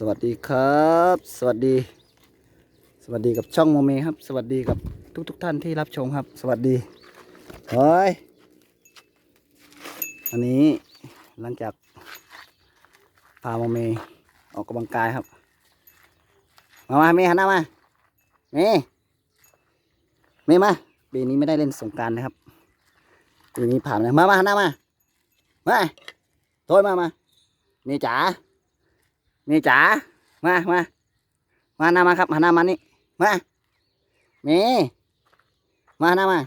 สวัสดีครับ สวัสดี สวัสดีกับช่องโมเมครับ สวัสดีกับทุกทุกท่านที่รับชมครับ สวัสดีเฮ้ยวันนี้หลังจากพาโมเมออกกำลังกายครับ มามาเมย์หันหน้ามาเมย์เมย์มาปีนี้ไม่ได้เล่นสงการนะครับปีนี้ผ่านเลยมามาหันหน้ามามาโทษมามาเมย์จ๋า เมย์จ๋ามามามาหน้ามาครับหันหน้ามานี่มาเมย์มาหน้ามา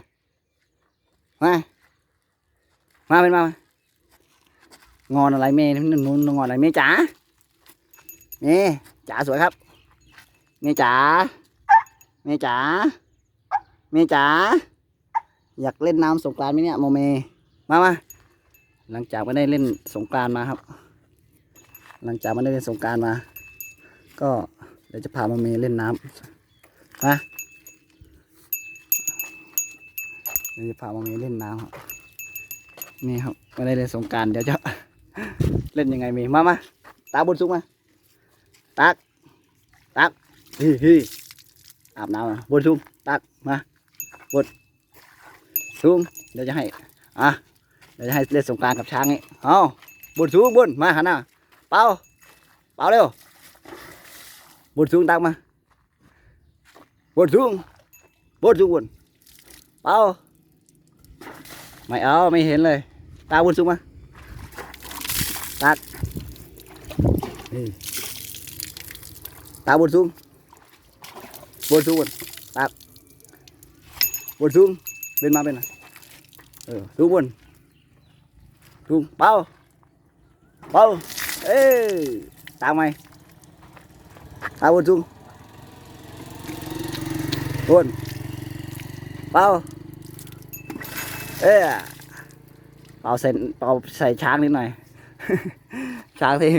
มามาเป็นมางอนอะไรเมย์นู่นนู่นงอนอะไรเมย์จ๋าเมย์จ๋าสวยครับเมย์จ๋าเมย์จ๋าเมย์จ๋าอยากเล่นน้ำสงกรานต์ไหมเนี่ยโมเมมามาหลังจากไม่ได้เล่นสงกรานต์มาครับ หลังจากไม่ได้เล่นสงการมา ก็เดี๋ยวจะพามาเมเล่นน้ำนะเดี๋ยวจะพามาเมเล่นน้ำครับนี่ครับไม่ได้เล่นสงการเดี๋ยวจะเล่นยังไงเมมามาตาบุญสุกมาตักตักฮีฮีอาบน้ำนะบุญสุกตักมาบุญสุกเดี๋ยวจะให้อะเดี๋ยวจะให้เล่นสงการกับช้างนี่เอาบุญสุกบุญมาหันหน้า bao bao đâu một xuống tăng mà. Một xuống một xuống buồn bao. Mày áo mày hiến lời. Tao buồn xuống mà. Tạt ừ. tao buồn xuống buồn xuống buồn tạt buồn xuống bên má bên này. Ừ, xuống buồn xuống bao. Bao. ยตาบนสูงมาตาบนสูงบนสูงบนเป็นมาเป็นนะเออสูงบนสูงเป่าเป่าเอ้ยตามไหมตามบนจุงบนเป่าเอ้ยเป่าใส่เป่าใส่ช้างนิดหน่อย ช้างที่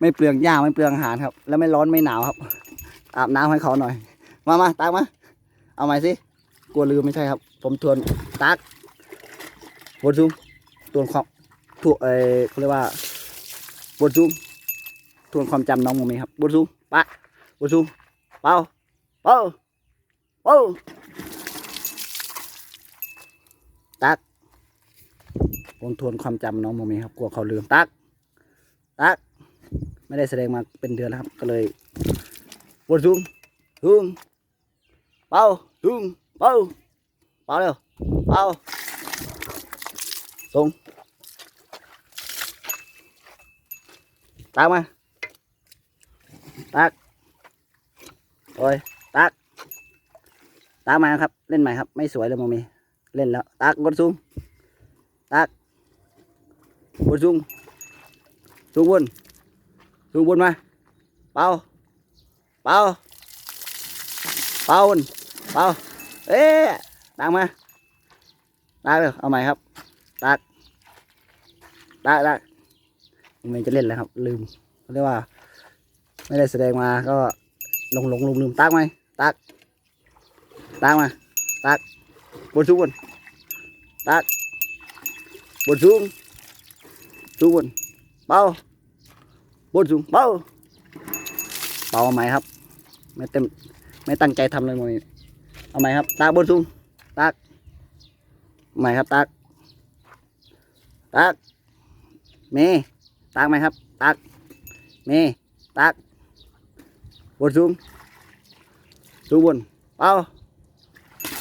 ไม่เปลืองหญ้าไม่เปลืองอาหารครับ แล้วไม่ร้อนไม่หนาวครับ อาบน้ำให้เขาหน่อย มามาตามมา เอาใหม่สิกลัวลืมไม่ใช่ครับ ผมทวนตักบนจุงทวนความถูกเออเขาเรียกว่า บนสูงทวนความจำน้องโมเมครับบนสูงปะบนสูงเป่าเป่าเป่าตักผมทวนความจำน้องโมเมครับกลัวเขาลืมตักตักไม่ได้แสดงมาเป็นเดือนแล้วครับ ก็เลยบนสูงสูงเป่าสูงเป่าเป่าเร็วเป่าส่ง ตักมา ตักโอ้ยตัก ตักมาครับ เล่นใหม่ครับ ไม่สวยเลยโมมีเล่นแล้ว ตักกดสูงตักกดสูงสูงบนสูงบนมา เป่า เป่า เป่าบนเป่า เอ๊ะตักมา ตักเลยเอาใหม่ครับ ตัก ตักตัก ไม่จะเล่นแล้วครับ ลืมเขาเรียกว่า ไม่ได้แสดงมาก็หลงหลงลืมลืมตักไหมตักตักมาตักบนสูงบนตักบนสูงสูงบนเบาบนสูงเบาเบาเอาไหมครับ ไม่เต็มไม่ตั้งใจทำเลยโมนี่เอาไหมครับตักบนสูงตักไหมครับตักตักเม ตักไหมครับ ตักเมตักบนสูงสูงบนเป้า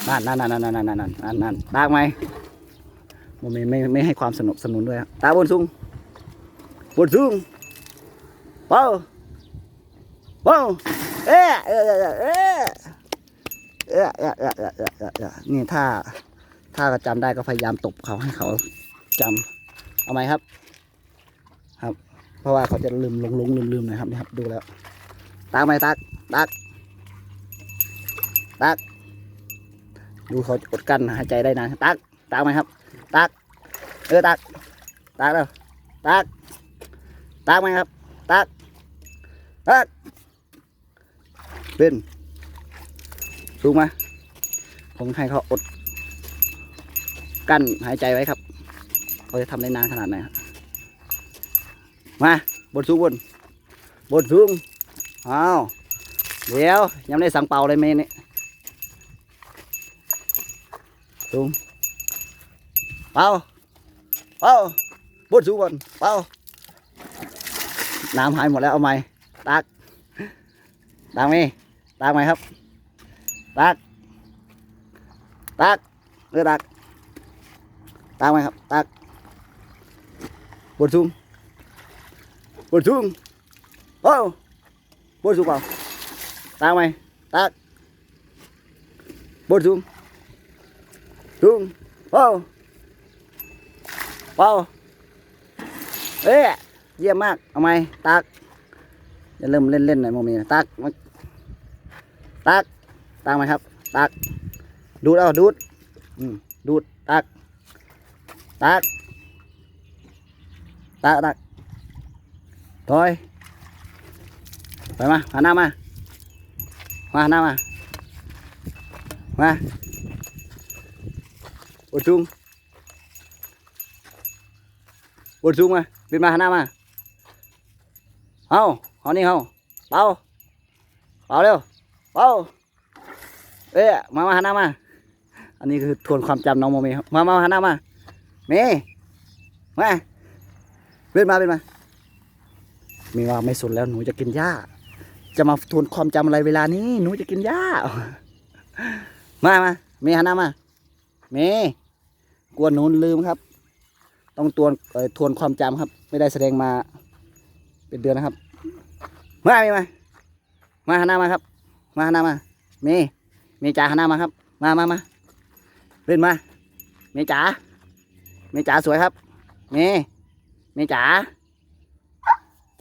นั่นนั่นนั่นนั่นนั่นนั่นนั่นนั่นตักไหมโมเมไม่ไม่ให้ความสนับสนุนด้วยตักบนสูงบนสูงเป้าเป้าเอ๊ะเอ๊ะเอ๊ะเอ๊ะเอ๊ะเอ๊ะเอ๊ะเอ๊ะเอ๊ะเออนี่ถ้าถ้าจำได้ก็พยายามตบเขาให้เขาจำเอาไหมครับ ราะว่าเขาจะลืมลงลงลืมลืมนะครับนี่ครับ ดูแล้ว ตักไหมตัก ตัก ตัก ดูเขาอดกั้นหายใจได้นานตัก ตักไหมครับ ตัก เออตัก ตักแล้วตัก ตักไหมครับ ตัก ตักเป็นสูงไหมาผมให้เขาอดกั้นหายใจไว้ครับ เขาจะทำได้นานขนาดไหนครับ มาบนสูงบนบดสูงอ้าวเดี๋ยวยังได้สั่งเป่าเลยเมนี่สูงเป่าเป่าบดสูงก่อนเป่าน้ำหายหมดแล้วเอาไหมตักตักไหมตักไหมครับตักตักเออตักตักไหมครับตักบดสูง บดสูงโอ้บดสูงเปล่าตักไหมตักบดสูงสูงโอ้เปล่าเอ้ยเยี่ยมมา กเอาไหมตักจะเริ่มเล่นเล่นๆหน่อยโมมีตักมาตักตักไหมครับ ตัก ดูดเอาดูดอืมดูดตัก ตัก ตักตักถอย ไปมาหันหน้ามา มาหันหน้ามา มาบดสูงบดสูงมาบินมาหันหน้ามาเอาเอานี่เอาเป่าเป่าเร็วเป่าเอ๊ะมามาหันหน้ามา อันนี้คือทวนความจำน้องโมเมครับมามาหันหน้ามา เมย์มาเบินมาเบินมา มีว่าไม่สนแล้วหนูจะกินหญ้า จะมาทวนความจำอะไรเวลานี้ หนูจะกินหญ้า มามาเมย์หันหน้ามาเมย์กลัวหนูลืมครับ ต้องตวนทวนความจำครับ ไม่ได้แสดงมาเป็นเดือนนะครับ มาเมย์มา มาหันหน้ามาครับ มาหันหน้ามา เมย์เมย์จ๋าหันหน้ามาครับ มามามาเล่นมา เมย์จ๋า เมย์จ๋าสวยครับ เมย์เมย์จ๋า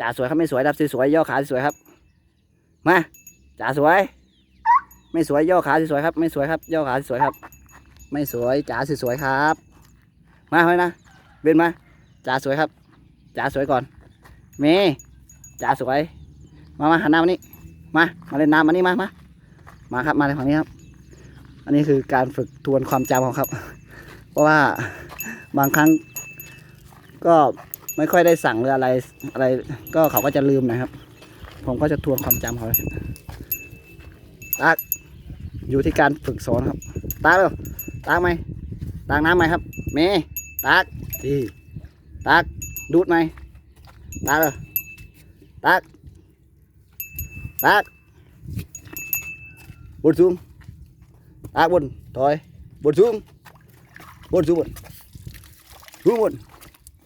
จ๋าสวยครับไม่สวยดับสวยย่อขาสวยครับ มาจ๋าสวย ไม่สวยย่อขาสวยครับ ไม่สวยครับ ย่อขาสวยครับ ไม่สวยจ๋าสวยครับ มาไว้นะเบนมาจ๋าสวยครับจ๋าสวยก่อน เมย์จ๋าสวย มามาหันหน้ามานี่มามาเล่นน้ำมานี่มามามาครับมาในฝั่งนี้ครับ อันนี้คือการฝึกทวนความจำของเขาครับ เพราะว่าบางครั้งก็ ไม่ค่อยได้สั่งหรืออะไรอะไร ก็เขาก็จะลืมนะครับ ผมก็จะทวนความจำเขาตักอยู่ที่การฝึกสอนครับตักเร็วตักไหมตักน้ำไหมครับ เมย์ตักดีตักดูดไหมตักเร็วตักตักบนสูงตักบนถอยบนสูงบนสูงบนสูงบน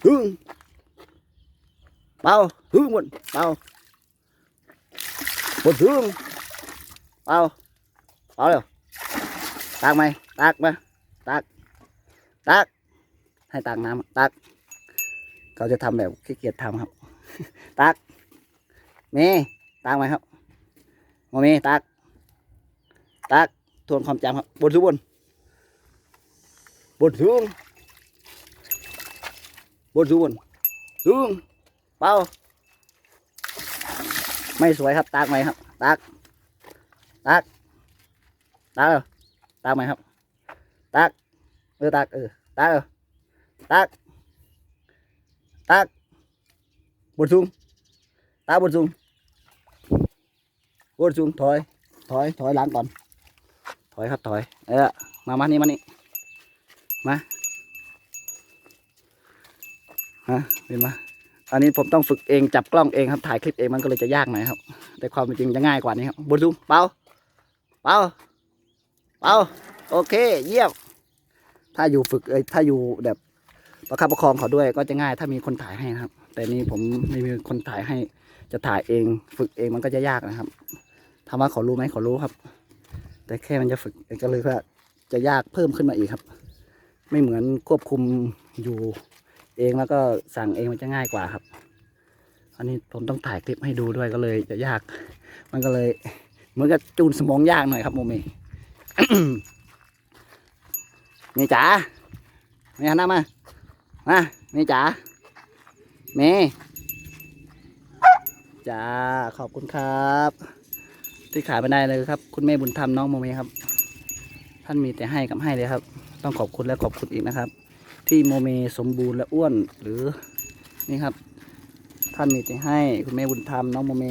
สูง เบาสูงบนเบาบน thương bao bao đều tạc mày tạc mà tạc tạc ให้ตากน้ำตักเขาจะทำแบบขี้เกียจทำครับ ตักเมตากไหมครับโมเมตัก ตัก ทวนความจำครับ บนสูงบน บนสูงบนสูงบนสูง เบาไม่สวยครับ ตากไหมครับ ตาก ตาก ตากเออตากไหมครับ ตาก เออ ตาก เออ ตากเออ ตาก ตากบนสูงตากบนสูงบนสูงถอย ถอย ถอยหลังก่อน ถอยครับ ถอย เออ มามานี่มานี่มา ฮะเป็นมา อันนี้ผมต้องฝึกเองจับกล้องเองครับถ่ายคลิปเองมันก็เลยจะยากหน่อยครับ แต่ความจริงจะง่ายกว่านี้ครับบนซูมเป่าเป่าเป่าโอเค เยี่ยมถ้าอยู่ฝึกเอ้ถ้าอยู่แบบประคับประคองเขาด้วยก็จะง่ายถ้ามีคนถ่ายให้นะครับ แต่นี่ผมไม่มีคนถ่ายให้จะถ่ายเอง ฝึกเองมันก็จะยากนะครับถามว่าเขารู้ไหมเขารู้ครับ แต่แค่มันจะฝึกก็เลยว่าจะยากเพิ่มขึ้นมาอีกครับ ไม่เหมือนควบคุมอยู่ เองแล้วก็สั่งเองมันจะง่ายกว่าครับ อันนี้ผมต้องถ่ายคลิปให้ดูด้วยก็เลยจะยาก มันก็เลยเหมือนกับจูนสมองยากหน่อยครับโมเมเมย์จ๋าเมย์หันหน้ามามาเมย์จ๋าเมย์จ๋าขอบคุณครับ ที่ขายไปได้เลยครับ คุณแม่บุญธรรมน้องโมเมครับ ท่านมีแต่ให้กับให้เลยครับ ต้องขอบคุณและขอบคุณอีกนะครับ ที่โมเมสมบูรณ์และอ้วน หรือนี่ครับ ท่านมีใจให้คุณแม่บุญธรรมน้องโมเม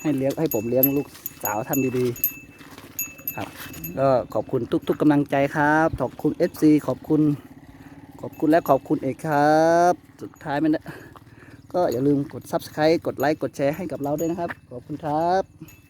ให้เลี้ยงให้ผมเลี้ยงลูกสาวท่านดีๆ ครับ ก็ขอบคุณทุกๆกำลังใจครับ ขอบคุณ FC ขอบคุณ ขอบคุณและขอบคุณเอกครับ สุดท้ายมันก็อย่าลืมกด Subscribe กดไลค์กดแชร์ให้กับเราด้วยนะครับ ขอบคุณครับ